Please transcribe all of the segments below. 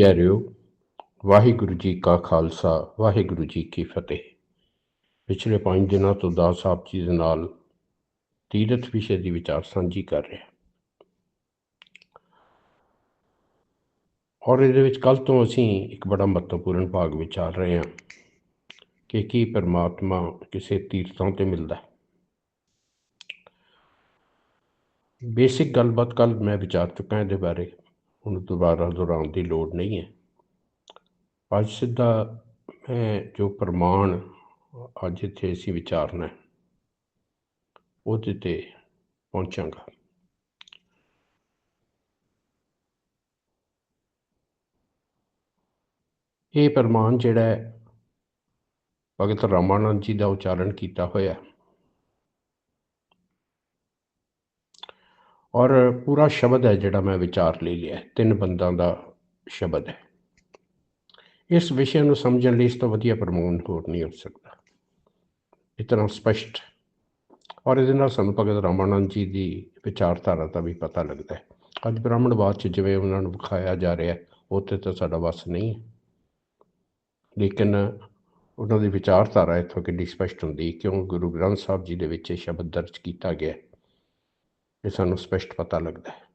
ਪਿਆਰਿਓ, ਵਾਹਿਗੁਰੂ ਜੀ ਕਾ ਖਾਲਸਾ, ਵਾਹਿਗੁਰੂ ਜੀ ਕੀ ਫਤਿਹ। ਪਿਛਲੇ ਪੰਜ ਦਿਨਾਂ ਤੋਂ ਦਾਸ ਸਾਹਿਬ ਜੀ ਦੇ ਨਾਲ ਤੀਰਥ ਵਿਸ਼ੇ ਦੀ ਵਿਚਾਰ ਸਾਂਝੀ ਕਰ ਰਿਹਾ। ਔਰ ਇਹਦੇ ਵਿੱਚ ਕੱਲ ਤੋਂ ਅਸੀਂ ਇੱਕ ਬੜਾ ਮਹੱਤਵਪੂਰਨ ਭਾਗ ਵਿਚਾਰ ਰਹੇ ਹਾਂ ਕਿ ਕੀ ਪਰਮਾਤਮਾ ਕਿਸੇ ਤੀਰਥਾਂ ਤੇ ਮਿਲਦਾ ਹੈ। ਬੇਸਿਕ ਗੱਲਬਾਤ ਕੱਲ ਮੈਂ ਵਿਚਾਰ ਚੁੱਕਾ ਇਹਦੇ ਬਾਰੇ। ਉਹਨੂੰ ਦੁਬਾਰਾ ਦੁਹਰਾਉਣ ਦੀ ਲੋੜ ਨਹੀਂ ਹੈ। ਅੱਜ ਸਿੱਧਾ ਮੈਂ ਜੋ ਪ੍ਰਮਾਣ ਅੱਜ ਇੱਥੇ ਅਸੀਂ ਵਿਚਾਰਨਾ ਹੈ, ਉਹਦੇ ਤੇ ਪਹੁੰਚਾਂਗਾ। ਇਹ ਪ੍ਰਮਾਣ ਜਿਹੜਾ ਭਗਤ ਰਾਮਾਨੰਦ ਜੀ ਦਾ ਉਚਾਰਨ ਕੀਤਾ ਹੋਇਆ ਹੈ ਔਰ ਪੂਰਾ ਸ਼ਬਦ ਹੈ ਜਿਹੜਾ ਮੈਂ ਵਿਚਾਰ ਲਈ ਲਿਆ ਤਿੰਨ ਬੰਦਾਂ ਦਾ ਸ਼ਬਦ ਹੈ। ਇਸ ਵਿਸ਼ੇ ਨੂੰ ਸਮਝਣ ਲਈ ਇਸ ਤੋਂ ਵਧੀਆ ਪ੍ਰਮਾਣ ਹੋਰ ਨਹੀਂ ਹੋ ਸਕਦਾ। ਇਤਨਾ ਸਪਸ਼ਟ ਔਰ ਇਹਦੇ ਨਾਲ ਸਾਨੂੰ ਭਗਤ ਰਾਮਾਨੰਦ ਜੀ ਦੀ ਵਿਚਾਰਧਾਰਾ ਦਾ ਵੀ ਪਤਾ ਲੱਗਦਾ ਹੈ। ਅੱਜ ਬ੍ਰਾਹਮਣਵਾਦ ਚ ਜਿਵੇਂ ਉਹਨਾਂ ਨੂੰ ਵਿਖਾਇਆ ਜਾ ਰਿਹਾ ਹੈ, ਉੱਥੇ ਤਾਂ ਸਾਡਾ ਵੱਸ ਨਹੀਂ ਹੈ। ਲੇਕਿਨ ਉਹਨਾਂ ਦੀ ਵਿਚਾਰਧਾਰਾ ਇੱਥੋਂ ਕਿੰਨੀ ਸਪਸ਼ਟ ਹੁੰਦੀ ਕਿਉਂ? ਗੁਰੂ ਗ੍ਰੰਥ ਸਾਹਿਬ ਜੀ ਦੇ ਵਿੱਚ ਇਹ ਸ਼ਬਦ ਦਰਜ ਕੀਤਾ ਗਿਆ ਹੈ। ਇਹ ਸਾਨੂੰ ਸਪਸ਼ਟ ਪਤਾ ਲੱਗਦਾ ਹੈ।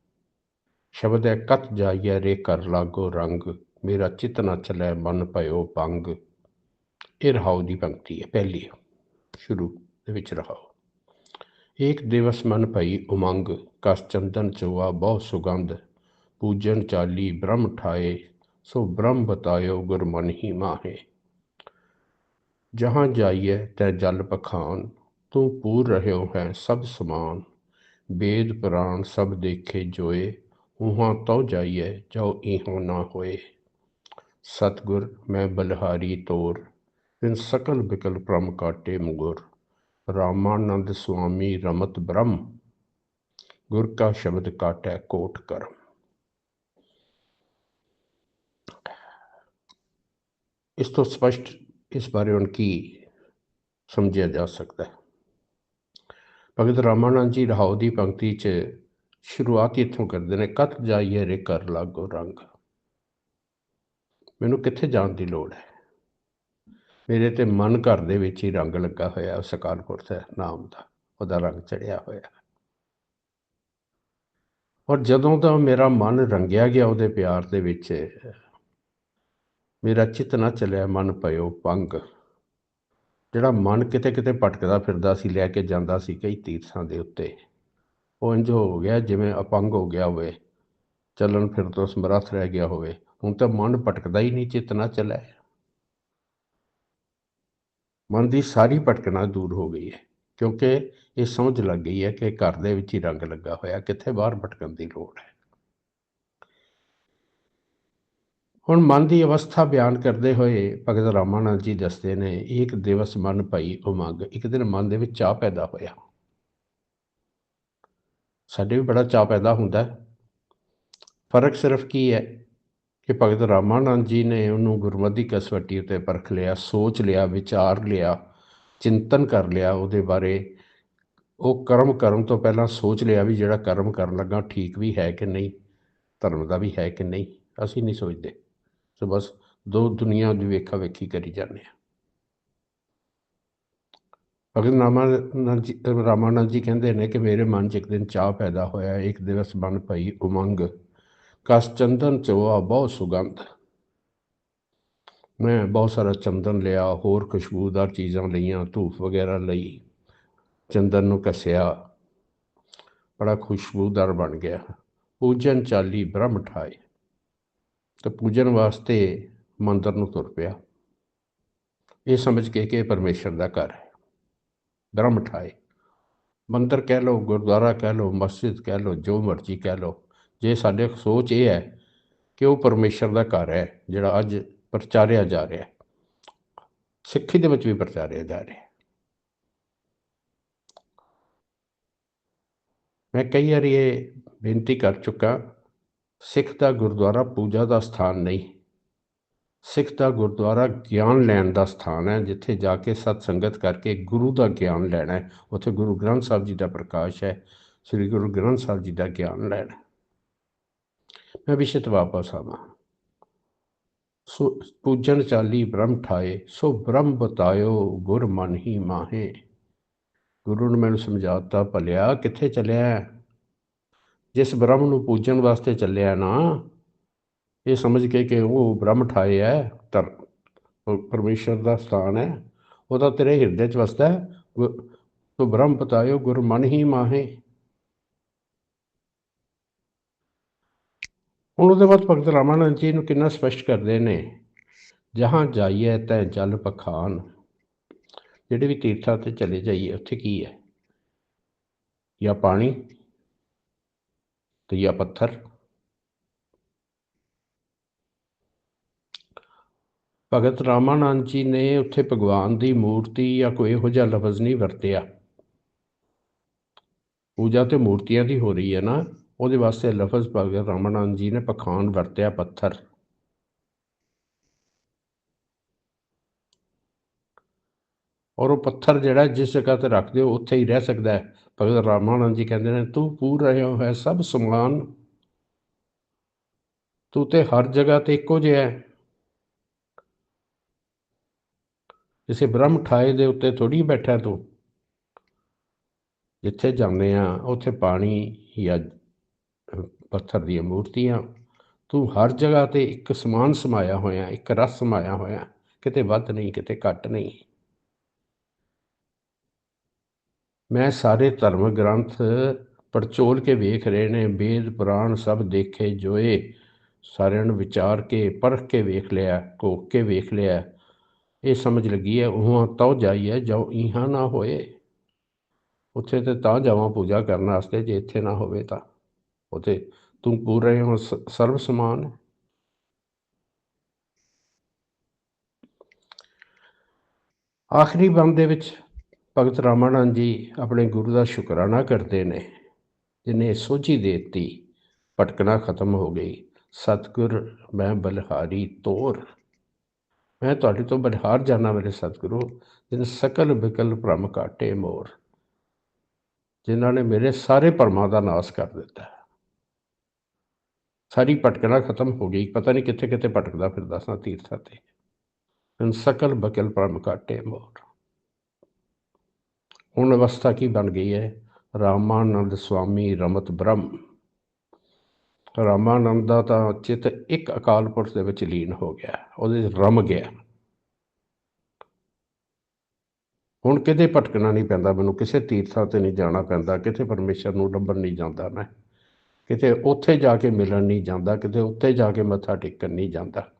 ਸ਼ਬਦ ਹੈ, ਕਤ ਜਾਈਏ ਰੇ ਕਰ ਲਾਗੋ ਰੰਗ, ਮੇਰਾ ਚਿਤ ਨਾ ਚਲੈ ਮਨ ਭਇਓ ਪੰਗ ਇਹ ਰਹਾਉ ਦੀ ਪੰਕਤੀ ਹੈ, ਪਹਿਲੀ ਸ਼ੁਰੂ ਦੇ ਵਿੱਚ ਰਹਾਉ। ਏਕ ਦਿਵਸ ਮਨ ਭਈ ਉਮੰਗ, ਕਸ ਚੰਦਨ ਚੋਆ ਬਹੁ ਸੁਗੰਧ, ਪੂਜਨ ਚਾਲੀ ਬ੍ਰਹਮ ਠਾਏ, ਸੋ ਬ੍ਰਹਮ ਬਤਾਇਓ ਗੁਰ ਮਨ ਹੀ ਮਾਹੇ। ਜਹਾਂ ਜਾਈਏ ਤੈ ਜਲ ਪਖਾਨ, ਤੂੰ ਪੂਰ ਰਹਿਓ ਹੈ ਸਭ ਸਮਾਨ। ਬੇਦ ਪੁਰਾਣ ਸਭ ਦੇਖੇ ਜੋਏ, ਉਹਾਂ ਤਉ ਜਾਈਏ ਜੋ ਇਹਾਂ ਨਾ ਹੋਏ। ਸਤਗੁਰ, ਮੈਂ ਬਲਹਾਰੀ ਤੋਰ ਤਿਨ ਸਕਲ ਬਿਕਲ ਪ੍ਰਮ ਕਾਟੇ ਮੁਗੁਰ। ਰਾਮਾਨੰਦ ਸੁਆਮੀ ਰਮਤ ਬ੍ਰਹਮ, ਗੁਰ ਕਾ ਸ਼ਬਦ ਕਾਟੈ ਕੋਟ ਕਰਮ। ਇਸ ਤੋਂ ਸਪਸ਼ਟ ਇਸ ਬਾਰੇ ਹੁਣ ਕੀ ਸਮਝਿਆ ਜਾ ਸਕਦਾ ਹੈ? ਭਗਤ ਰਾਮਾਨੰਦ ਜੀ ਰਹਾਉ ਦੀ ਪੰਕਤੀ 'ਚ ਸ਼ੁਰੂਆਤ ਇੱਥੋਂ ਕਰਦੇ ਨੇ ਕਤ ਜਾਈਏ ਰੇ ਕਰ ਲਾਗੋ ਰੰਗ। ਮੈਨੂੰ ਕਿੱਥੇ ਜਾਣ ਦੀ ਲੋੜ ਹੈ? ਮੇਰੇ ਤੇ ਮਨ ਘਰ ਦੇ ਵਿੱਚ ਹੀ ਰੰਗ ਲੱਗਾ ਹੋਇਆ ਸਕਾਲਪੁਰ ਅਕਾਲ ਨਾਮ ਦਾ, ਉਹਦਾ ਰੰਗ ਚੜਿਆ ਹੋਇਆ। ਔਰ ਜਦੋਂ ਦਾ ਮੇਰਾ ਮਨ ਰੰਗਿਆ ਗਿਆ ਉਹਦੇ ਪਿਆਰ ਦੇ ਵਿੱਚ, ਮੇਰਾ ਚਿੱਤ ਨਾ ਚਲਿਆ, ਮਨ ਪਇਓ ਪੰਗ ਜਿਹੜਾ ਮਨ ਕਿਤੇ ਕਿਤੇ ਭਟਕਦਾ ਫਿਰਦਾ ਸੀ, ਲੈ ਕੇ ਜਾਂਦਾ ਸੀ ਕਈ ਤੀਰਥਾਂ ਦੇ ਉੱਤੇ। ਉਹ ਇੰਜ ਹੋ ਗਿਆ ਜਿਵੇਂ ਅਪੰਗ ਹੋ ਗਿਆ ਹੋਵੇ, ਚੱਲਣ ਫਿਰ ਤੋਂ ਸਮਰੱਥ ਰਹਿ ਗਿਆ ਹੋਵੇ। ਹੁਣ ਤਾਂ ਮਨ ਭਟਕਦਾ ਹੀ ਨਹੀਂ ਚੇਤਨਾ ਨਾ ਚੱਲੇ। ਮਨ ਦੀ ਸਾਰੀ ਭਟਕਣਾ ਦੂਰ ਹੋ ਗਈ ਹੈ, ਕਿਉਂਕਿ ਇਹ ਸਮਝ ਲੱਗ ਗਈ ਹੈ ਕਿ ਘਰ ਦੇ ਵਿੱਚ ਹੀ ਰੰਗ ਲੱਗਾ ਹੋਇਆ, ਕਿੱਥੇ ਬਾਹਰ ਭਟਕਣ ਦੀ ਲੋੜ ਹੈ। ਹੁਣ ਮਨ ਦੀ ਅਵਸਥਾ ਬਿਆਨ ਕਰਦੇ ਹੋਏ ਭਗਤ ਰਾਮਾਨੰਦ ਜੀ ਦੱਸਦੇ ਨੇ ਇੱਕ ਦਿਵਸ ਮਨ ਭਈ ਉਮੰਗ, ਇੱਕ ਦਿਨ ਮਨ ਦੇ ਵਿੱਚ ਚਾਹ ਪੈਦਾ ਹੋਇਆ। ਸਾਡੇ ਵੀ ਬੜਾ ਚਾਹ ਪੈਦਾ ਹੁੰਦਾ ਫ਼ਰਕ ਸਿਰਫ ਕੀ ਹੈ ਕਿ ਭਗਤ ਰਾਮਾਨੰਦ ਜੀ ਨੇ ਉਹਨੂੰ ਗੁਰਮਤਿ ਕਸਵੱਟੀ ਉਤੇ ਪਰਖ ਲਿਆ, ਸੋਚ ਲਿਆ, ਵਿਚਾਰ ਲਿਆ, ਚਿੰਤਨ ਕਰ ਲਿਆ, ਉਹਦੇ ਬਾਰੇ ਉਹ ਕਰਮ ਕਰਨ ਤੋਂ ਪਹਿਲਾਂ ਸੋਚ ਲਿਆ ਵੀ ਜਿਹੜਾ ਕਰਮ ਕਰਨ ਲੱਗਾ ਠੀਕ ਵੀ ਹੈ ਕਿ ਨਹੀਂ, ਧਰਮ ਦਾ ਵੀ ਹੈ ਕਿ ਨਹੀਂ, ਅਸੀਂ ਨਹੀਂ ਸੋਚਦੇ। ਸੋ ਬਸ ਦੋ ਦੁਨੀਆ ਦੀ ਵੇਖਾ ਵੇਖੀ ਕਰੀ ਜਾਂਦੇ ਆ। ਭਗਤ ਰਾਮਾਨੰਦ ਜੀ ਰਾਮਾਨੰਦ ਜੀ ਕਹਿੰਦੇ ਨੇ ਕਿ ਮੇਰੇ ਮਨ 'ਚ ਇੱਕ ਦਿਨ ਚਾਹ ਪੈਦਾ ਹੋਇਆ, ਇੱਕ ਦਿਵਸ ਬਣ ਪਈ ਉਮੰਗ। ਕਸ ਚੰਦਨ ਚੋਆ ਬਹੁਤ ਸੁਗੰਧ। ਮੈਂ ਬਹੁਤ ਸਾਰਾ ਚੰਦਨ ਲਿਆ, ਹੋਰ ਖੁਸ਼ਬੂਦਾਰ ਚੀਜ਼ਾਂ ਲਈਆਂ, ਧੂਫ ਵਗੈਰਾ ਲਈ। ਚੰਦਨ ਨੂੰ ਕਸਿਆ। ਬੜਾ ਖੁਸ਼ਬੂਦਾਰ ਬਣ ਗਿਆ। ਪੂਜਨ ਚਾਲੀ ਬ੍ਰਹਮ ਠਾਏ। ਤੇ ਪੂਜਨ ਵਾਸਤੇ ਮੰਦਰ ਨੂੰ ਤੁਰ ਪਿਆ। ਇਹ ਸਮਝ ਕੇ ਕਿ ਪਰਮੇਸ਼ਰ ਦਾ ਘਰ ਹੈ। ਬ੍ਰਹਮ ਠਾਏ। ਮੰਦਰ ਕਹਿ ਲਓ, ਗੁਰਦੁਆਰਾ ਕਹਿ ਲਓ, ਮਸਜਿਦ ਕਹਿ ਲਓ, ਜੋ ਮਰਜ਼ੀ ਕਹਿ ਲਓ। ਜੇ ਸਾਡੇ ਸੋਚ ਇਹ ਹੈ ਕਿ ਉਹ ਪਰਮੇਸ਼ਰ ਦਾ ਘਰ ਹੈ, ਜਿਹੜਾ ਅੱਜ ਪ੍ਰਚਾਰਿਆ ਜਾ ਰਿਹਾ ਹੈ। ਸਿੱਖੀ ਦੇ ਵਿੱਚ ਵੀ ਪ੍ਰਚਾਰਿਆ ਜਾ ਰਿਹਾ ਹੈ। ਮੈਂ ਕਈ ਵਾਰੀ ਇਹ ਬੇਨਤੀ ਕਰ ਚੁੱਕਾ ਸਿੱਖ ਦਾ ਗੁਰਦੁਆਰਾ ਪੂਜਾ ਦਾ ਸਥਾਨ ਨਹੀਂ। ਸਿੱਖ ਦਾ ਗੁਰਦੁਆਰਾ ਗਿਆਨ ਲੈਣ ਦਾ ਸਥਾਨ ਹੈ, ਜਿੱਥੇ ਜਾ ਕੇ ਸਤ ਸੰਗਤ ਕਰਕੇ ਗੁਰੂ ਦਾ ਗਿਆਨ ਲੈਣਾ ਹੈ। ਉੱਥੇ ਗੁਰੂ ਗ੍ਰੰਥ ਸਾਹਿਬ ਜੀ ਦਾ ਪ੍ਰਕਾਸ਼ ਹੈ, ਸ੍ਰੀ ਗੁਰੂ ਗ੍ਰੰਥ ਸਾਹਿਬ ਜੀ ਦਾ ਗਿਆਨ ਲੈਣਾ ਮੈਂ ਵਿਸ਼ੇ ਤੇ ਵਾਪਸ ਆਵਾਂ। ਸੋ ਪੂਜਨ ਚਾਲੀ ਬ੍ਰਹਮ ਠਾਏ, ਸੋ ਬ੍ਰਹਮ ਬਤਾਇਓ ਗੁਰ ਮਨ ਹੀ ਮਾਹੇ। ਗੁਰੂ ਨੇ ਮੈਨੂੰ ਸਮਝਾਤਾ, ਭਲਿਆ ਕਿੱਥੇ ਚੱਲਿਆ ਜਿਸ ਬ੍ਰਹਮ ਨੂੰ ਪੂਜਣ ਵਾਸਤੇ ਚੱਲਿਆ ਨਾ, ਇਹ ਸਮਝ ਕੇ ਕਿ ਉਹ ਬ੍ਰਹਮ ਠਾਏ ਹੈ ਤਰ ਉਹ ਪਰਮੇਸ਼ਰ ਦਾ ਸਥਾਨ ਹੈ, ਉਹ ਤਾਂ ਤੇਰੇ ਹਿਰਦੇ 'ਚ ਵਸਦਾ ਹੈ ਤੋ ਬ੍ਰਹਮ ਪਤਾਇਓ, ਗੁਰ ਮਨ ਹੀ ਮਾਹੇ। ਹੁਣ ਉਹਦੇ ਬਾਅਦ ਭਗਤ ਰਾਮਾਨੰਦ ਜੀ ਨੂੰ ਕਿੰਨਾ ਸਪਸ਼ਟ ਕਰਦੇ ਨੇ, ਜਹਾਂ ਜਾਈਏ ਤੈ ਜਲ ਪਖਾਨ। ਜਿਹੜੇ ਵੀ ਤੀਰਥਾਂ ਤੇ ਚਲੇ ਜਾਈਏ, ਉੱਥੇ ਕੀ ਹੈ? ਜਾਂ ਪਾਣੀ? ਤੇ ਜਾਂ ਪੱਥਰ ਭਗਤ ਰਾਮਾਨੰਦ ਜੀ ਨੇ ਉੱਥੇ ਭਗਵਾਨ ਦੀ ਮੂਰਤੀ ਜਾਂ ਕੋਈ ਇਹੋ ਜਿਹਾ ਲਫ਼ਜ਼ ਨਹੀਂ ਵਰਤਿਆ ਪੂਜਾ ਤੇ ਮੂਰਤੀਆਂ ਦੀ ਹੋ ਰਹੀ ਹੈ ਨਾ ਉਹਦੇ ਵਾਸਤੇ ਲਫ਼ਜ਼ ਭਗਤ ਰਾਮਾਨੰਦ ਜੀ ਨੇ ਪਖਾਨ ਵਰਤਿਆ ਪੱਥਰ ਔਰ ਉਹ ਪੱਥਰ ਜਿਹੜਾ ਜਿਸ ਜਗ੍ਹਾ ਤੇ ਰੱਖਦੇ ਹੋ, ਉੱਥੇ ਹੀ ਰਹਿ ਸਕਦਾ ਹੈ। ਭਗਤ ਰਾਮਾਨੰਦ ਜੀ ਕਹਿੰਦੇ ਨੇ, ਤੂੰ ਪੂਰ ਰਿਹਾ ਹੈ ਸਭ ਸਮਾਨ। ਤੂੰ ਤੇ ਹਰ ਜਗ੍ਹਾ ਤੇ ਇੱਕੋ ਜਿਹਾ ਹੈ। ਕਿਸੇ ਬ੍ਰਹਮ ਠਾਏ ਦੇ ਉੱਤੇ ਥੋੜੀ ਬੈਠਾ ਤੂੰ। ਜਿੱਥੇ ਜਾਂਦੇ ਆ ਉੱਥੇ ਪਾਣੀ ਜਾਂ ਪੱਥਰ ਦੀਆਂ ਮੂਰਤੀਆਂ। ਤੂੰ ਹਰ ਜਗ੍ਹਾ ਤੇ ਇੱਕ ਸਮਾਨ ਸਮਾਇਆ ਹੋਇਆ, ਇੱਕ ਰਸ ਸਮਾਇਆ ਹੋਇਆ। ਕਿਤੇ ਵੱਧ ਨਹੀਂ, ਕਿਤੇ ਘੱਟ ਨਹੀਂ। ਮੈਂ ਸਾਰੇ ਧਰਮ ਗ੍ਰੰਥ ਪੜਚੋਲ ਕੇ ਵੇਖ ਰਹੇ ਨੇ, ਵੇਦ, ਪੁਰਾਣ ਸਭ ਦੇਖੇ, ਜੋਏ, ਸਾਰਿਆਂ ਨੂੰ ਵਿਚਾਰ ਕੇ, ਪਰਖ ਕੇ ਵੇਖ ਲਿਆ ਘੋਖ ਕੇ ਵੇਖ ਲਿਆ। ਇਹ ਸਮਝ ਲੱਗੀ ਹੈ, ਉਹ ਤਉ ਜਾਈਏ ਜੋ ਇਹਾਂ ਨਾ ਹੋਏ। ਉੱਥੇ ਤੇ ਤਾਂ ਜਾਵਾਂ ਪੂਜਾ ਕਰਨ ਵਾਸਤੇ, ਜੇ ਇੱਥੇ ਨਾ ਹੋਵੇ ਤਾਂ। ਉਥੇ ਤੂੰ ਪੂਰ ਰਹੇ ਹੋ, ਸ- ਸਰਬ ਸਮਾਨ। ਆਖਰੀ ਬੰਦ ਦੇ ਵਿੱਚ ਭਗਤ ਰਾਮਾਨੰਦ ਜੀ ਆਪਣੇ ਗੁਰੂ ਦਾ ਸ਼ੁਕਰਾਨਾ ਕਰਦੇ ਨੇ, ਜਿਨੇ ਸੋਝੀ ਦੇ ਦਿੱਤੀ, ਭਟਕਣਾ ਖਤਮ ਹੋ ਗਈ। ਸਤਿਗੁਰ, ਮੈਂ ਬਲਹਾਰੀ ਤੋਰ। ਮੈਂ ਤੁਹਾਡੇ ਤੋਂ ਬਲਿਹਾਰ ਜਾਣਾ ਮੇਰੇ ਸਤਿਗੁਰੂ, ਜਿਨ ਸਕਲ ਬਿਕਲ ਭ੍ਰਮ ਕਾਟੇ ਮੋਰ, ਜਿਨ੍ਹਾਂ ਨੇ ਮੇਰੇ ਸਾਰੇ ਭਰਮਾਂ ਦਾ ਨਾਸ਼ ਕਰ ਦਿੱਤਾ। ਸਾਰੀ ਭਟਕਣਾ ਖਤਮ ਹੋ ਗਈ। ਪਤਾ ਨਹੀਂ ਕਿੱਥੇ ਕਿੱਥੇ ਭਟਕਦਾ ਫਿਰਦਾ ਸਾਂ ਤੀਰਥਾਂ ਤੇ। ਜਿਨ ਸਕਲ ਬਕਲ ਭ੍ਰਮ ਕਾਟੇ ਮੋਰ। ਹੁਣ ਅਵਸਥਾ ਕੀ ਬਣ ਗਈ ਹੈ? ਰਾਮਾਨੰਦ ਸੁਆਮੀ ਰਮਤ ਬ੍ਰਹਮ। ਰਾਮਾਨੰਦ ਦਾ ਤਾਂ ਚਿੱਤ ਇੱਕ ਅਕਾਲ ਪੁਰਖ ਦੇ ਵਿੱਚ ਲੀਨ ਹੋ ਗਿਆ, ਉਹਦੇ ਰਮ ਗਿਆ। ਹੁਣ ਕਿਤੇ ਭਟਕਣਾ ਨਹੀਂ ਪੈਂਦਾ, ਮੈਨੂੰ ਕਿਸੇ ਤੀਰਥਾਂ ਤੇ ਨਹੀਂ ਜਾਣਾ ਪੈਂਦਾ, ਕਿਤੇ ਪਰਮੇਸ਼ਰ ਨੂੰ ਲੱਭਣ ਨਹੀਂ ਜਾਂਦਾ ਮੈਂ। ਕਿਤੇ ਉੱਥੇ ਜਾ ਕੇ ਮਿਲਣ ਨਹੀਂ ਜਾਂਦਾ, ਕਿਤੇ ਉੱਥੇ ਜਾ ਕੇ ਮੱਥਾ ਟੇਕਣ ਨਹੀਂ ਜਾਂਦਾ।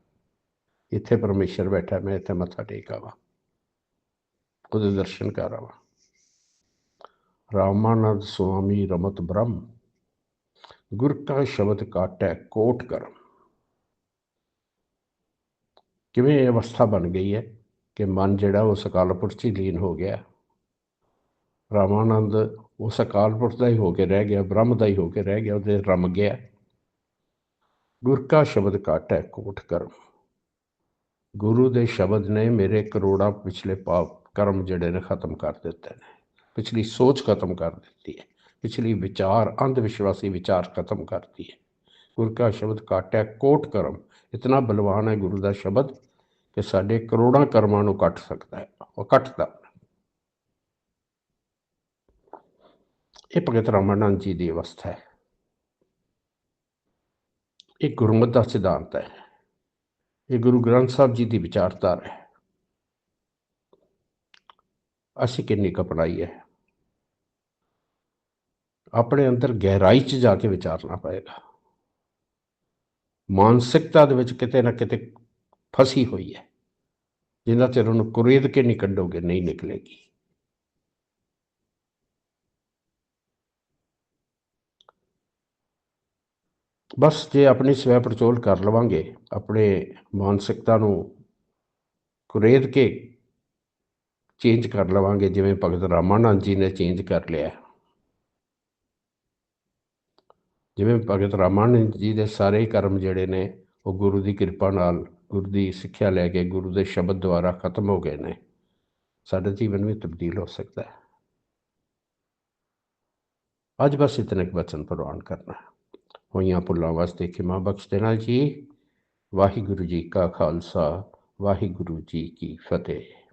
ਇੱਥੇ ਪਰਮੇਸ਼ਰ ਬੈਠਾ, ਮੈਂ ਇੱਥੇ ਮੱਥਾ ਟੇਕ ਆਵਾਂ। ਉਹਦੇ ਦਰਸ਼ਨ ਕਰ ਆਵਾਂ। ਰਾਮਾਨੰਦ ਸੁਆਮੀ ਰਮਤ ਬ੍ਰਹਮ ਗੁਰ ਕਾ ਸ਼ਬਦ ਕਾਟੈ ਕੋਟ ਕਰਮ। ਕਿਵੇਂ ਇਹ ਅਵਸਥਾ ਬਣ ਗਈ ਹੈ ਕਿ ਮਨ ਜਿਹੜਾ ਉਹ ਸਕਾਲ ਪੁਰਖ 'ਚ ਹੀ ਲੀਨ ਹੋ ਗਿਆ? ਰਾਮਾਨੰਦ ਉਹ ਸਕਾਲ ਪੁਰਖ ਦਾ ਹੀ ਹੋ ਕੇ ਰਹਿ ਗਿਆ, ਬ੍ਰਹਮ ਦਾ ਹੀ ਹੋ ਕੇ ਰਹਿ ਗਿਆ, ਉਹਦੇ ਰਮ ਗਿਆ। ਗੁਰ ਕਾ ਸ਼ਬਦ ਕਾਟੈ ਕੋਟ ਕਰਮ। ਗੁਰੂ ਦੇ ਸ਼ਬਦ ਨੇ ਮੇਰੇ ਕਰੋੜਾਂ ਪਿਛਲੇ ਪਾਪ ਕਰਮ ਜਿਹੜੇ ਨੇ ਖਤਮ ਕਰ ਦਿੱਤੇ ਨੇ। ਪਿਛਲੀ ਸੋਚ ਖਤਮ ਕਰ ਦਿੱਤੀ ਹੈ, ਪਿਛਲੀ ਵਿਚਾਰ ਅੰਧ ਵਿਸ਼ਵਾਸੀ ਵਿਚਾਰ ਖਤਮ ਕਰਦੀ ਹੈ। ਗੁਰ ਕਾ ਸ਼ਬਦ ਕਾਟਿਆ ਕੋਟ ਕਰਮ, ਇਤਨਾ ਬਲਵਾਨ ਹੈ ਗੁਰੂ ਦਾ ਸ਼ਬਦ ਕਿ ਸਾਡੇ ਕਰੋੜਾਂ ਕਰਮਾਂ ਨੂੰ ਕੱਟ ਸਕਦਾ ਹੈ, ਉਹ ਕੱਟਦਾ ਇਹ ਭਗਤ ਰਾਮਾਨੰਦ ਜੀ ਦੀ ਅਵਸਥਾ ਹੈ। ਇਹ ਗੁਰਮਤ ਦਾ ਸਿਧਾਂਤ ਹੈ। ਇਹ ਗੁਰੂ ਗ੍ਰੰਥ ਸਾਹਿਬ ਜੀ ਦੀ ਵਿਚਾਰਧਾਰਾ ਹੈ। ਅਸੀਂ ਕਿੰਨੀ ਕੁ ਹੈ। ਆਪਣੇ ਅੰਦਰ ਗਹਿਰਾਈ 'ਚ ਜਾ ਕੇ ਵਿਚਾਰਨਾ ਪਏਗਾ। ਮਾਨਸਿਕਤਾ ਦੇ ਵਿੱਚ ਕਿਤੇ ਨਾ ਕਿਤੇ ਫਸੀ ਹੋਈ ਹੈ। ਜਿੰਨਾ ਚਿਰ ਉਹਨੂੰ ਕੁਰੇਦ ਕੇ ਨਹੀਂ ਕੱਢੋਗੇ, ਨਹੀਂ ਨਿਕਲੇਗੀ। ਬਸ ਜੇ ਆਪਣੀ ਸਵੈ ਪਰਚੋਲ ਕਰ ਲਵਾਂਗੇ, ਆਪਣੇ ਮਾਨਸਿਕਤਾ ਨੂੰ ਕੁਰੇਦ ਕੇ ਚੇਂਜ ਕਰ ਲਵਾਂਗੇ, ਜਿਵੇਂ ਭਗਤ ਰਾਮਾਨੰਦ ਜੀ ਨੇ ਚੇਂਜ ਕਰ ਲਿਆ। ਜਿਵੇਂ ਭਗਤ ਰਾਮਾਨੰਦ ਜੀ ਦੇ ਸਾਰੇ ਕਰਮ ਜਿਹੜੇ ਨੇ, ਉਹ ਗੁਰੂ ਦੀ ਕਿਰਪਾ ਨਾਲ, ਗੁਰੂ ਦੀ ਸਿੱਖਿਆ ਲੈ ਕੇ, ਗੁਰੂ ਦੇ ਸ਼ਬਦ ਦੁਆਰਾ ਖਤਮ ਹੋ ਗਏ ਨੇ। ਸਾਡਾ ਜੀਵਨ ਵੀ ਤਬਦੀਲ ਹੋ ਸਕਦਾ ਹੈ। ਅੱਜ ਬਸ ਇਤਨੇ ਕੁ ਬਚਨ ਪ੍ਰਵਾਨ ਕਰਨਾ ਹੋਈਆਂ ਭੁੱਲਾਂ ਵਾਸਤੇ ਖਿਮਾ ਬਖਸ਼ ਦੇਣਾ ਜੀ। ਵਾਹਿਗੁਰੂ ਜੀ ਕਾ ਖਾਲਸਾ, ਵਾਹਿਗੁਰੂ ਜੀ ਕੀ ਫਤਿਹ।